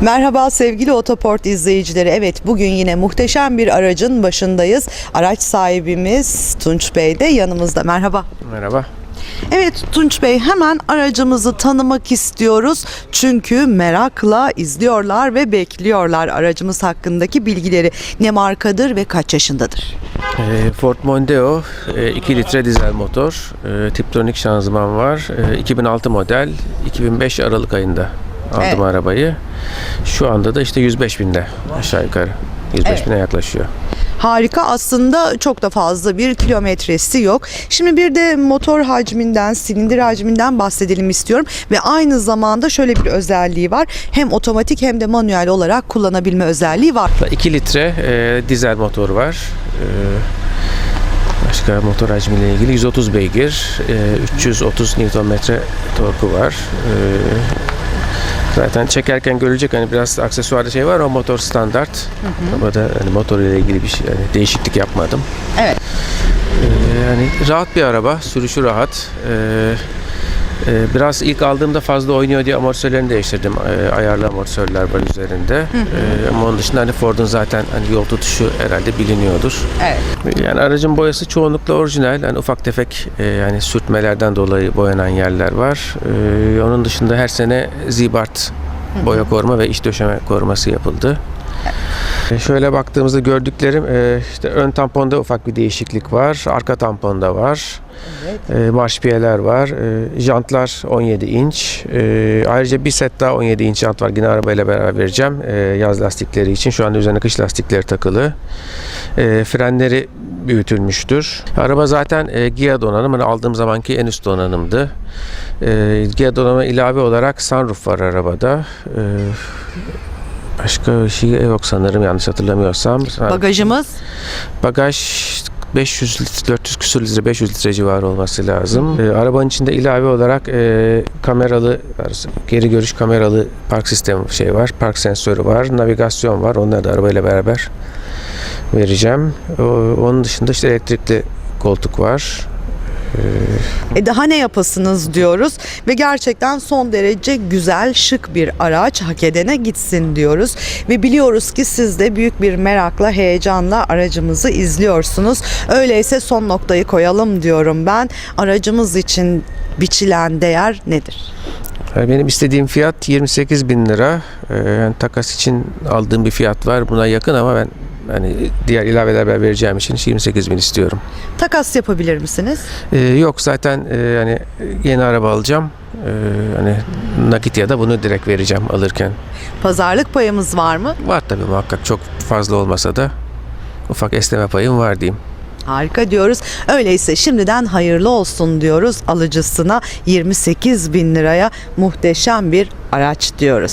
Merhaba sevgili Otoport izleyicileri. Evet bugün yine muhteşem bir aracın başındayız. Araç sahibimiz Tunç Bey de yanımızda. Merhaba. Merhaba. Evet Tunç Bey hemen aracımızı tanımak istiyoruz. Çünkü merakla izliyorlar ve bekliyorlar aracımız hakkındaki bilgileri. Ne markadır ve kaç yaşındadır? Ee, Ford Mondeo e, 2 litre dizel motor, e, Tiptronic şanzıman var. E, 2006 model, 2005 Aralık ayında aldım Evet. arabayı. Şu anda da işte 105 binde aşağı yukarı. 105 Evet. bine yaklaşıyor. Harika aslında çok da fazla bir kilometresi yok. Şimdi bir de motor hacminden, silindir hacminden bahsedelim istiyorum. Ve aynı zamanda şöyle bir özelliği var. Hem otomatik hem de manuel olarak kullanabilme özelliği var. 2 litre e, dizel motor var. E, başka motor hacmiyle ilgili 130 beygir, e, 330 Nm torku var. Zaten çekerken görülecek hani biraz aksesuarda şey var o motor standart. Ama da hani motor ile ilgili bir şey yani değişiklik yapmadım. Evet. Ee, yani rahat bir araba, sürüşü rahat. Ee, biraz ilk aldığımda fazla oynuyor diye amortisörlerini değiştirdim. Ee, ayarlı amortisörler var üzerinde. Ee, ama onun dışında hani Ford'un zaten hani yol tutuşu herhalde biliniyordur. Evet. Yani aracın boyası çoğunlukla orijinal. Hani ufak tefek e, yani sürtmelerden dolayı boyanan yerler var. Ee, onun dışında her sene Zibart boya koruma ve iç döşeme koruması yapıldı. E, Şöyle baktığımızda gördüklerim e, işte ön tamponda ufak bir değişiklik var. Arka tamponda var. E, marşpiyeler var. Jantlar 17 inç. Ayrıca bir set daha 17 inç jant var. Yine arabayla beraber vereceğim. Yaz lastikleri için. Şu anda üzerine kış lastikleri takılı. Frenleri büyütülmüştür. Araba zaten e, Gia donanım. Hani aldığım zamanki en üst donanımdı. E, Gia donanıma ilave olarak sunroof var arabada. E, başka bir şey yok sanırım yanlış hatırlamıyorsam. Bagajımız Bagaj 500 litre, 400 küsur litre, 500 litre civarı olması lazım. Ee, arabanın içinde ilave olarak e, kameralı, geri görüş kameralı park sistemi şey var, park sensörü var, navigasyon var. Onları da arabayla beraber vereceğim. O- onun dışında işte elektrikli koltuk var. E daha ne yapasınız diyoruz ve gerçekten son derece güzel, şık bir araç hak edene gitsin diyoruz. Ve biliyoruz ki siz de büyük bir merakla, heyecanla aracımızı izliyorsunuz. Öyleyse son noktayı koyalım diyorum ben. Aracımız için biçilen değer nedir? Yani Benim istediğim fiyat 28 bin lira. Ee, yani takas için aldığım bir fiyat var. Buna yakın ama ben hani diğer ilaveler vereceğim için 28 bin istiyorum. Takas yapabilir misiniz? Ee, yok zaten e, yani yeni araba alacağım. Ee, hani nakit ya da bunu direkt vereceğim alırken. Pazarlık payımız var mı? Var tabii muhakkak çok fazla olmasa da ufak esneme payım var diyeyim. Harika diyoruz. Öyleyse şimdiden hayırlı olsun diyoruz alıcısına 28 bin liraya muhteşem bir araç diyoruz.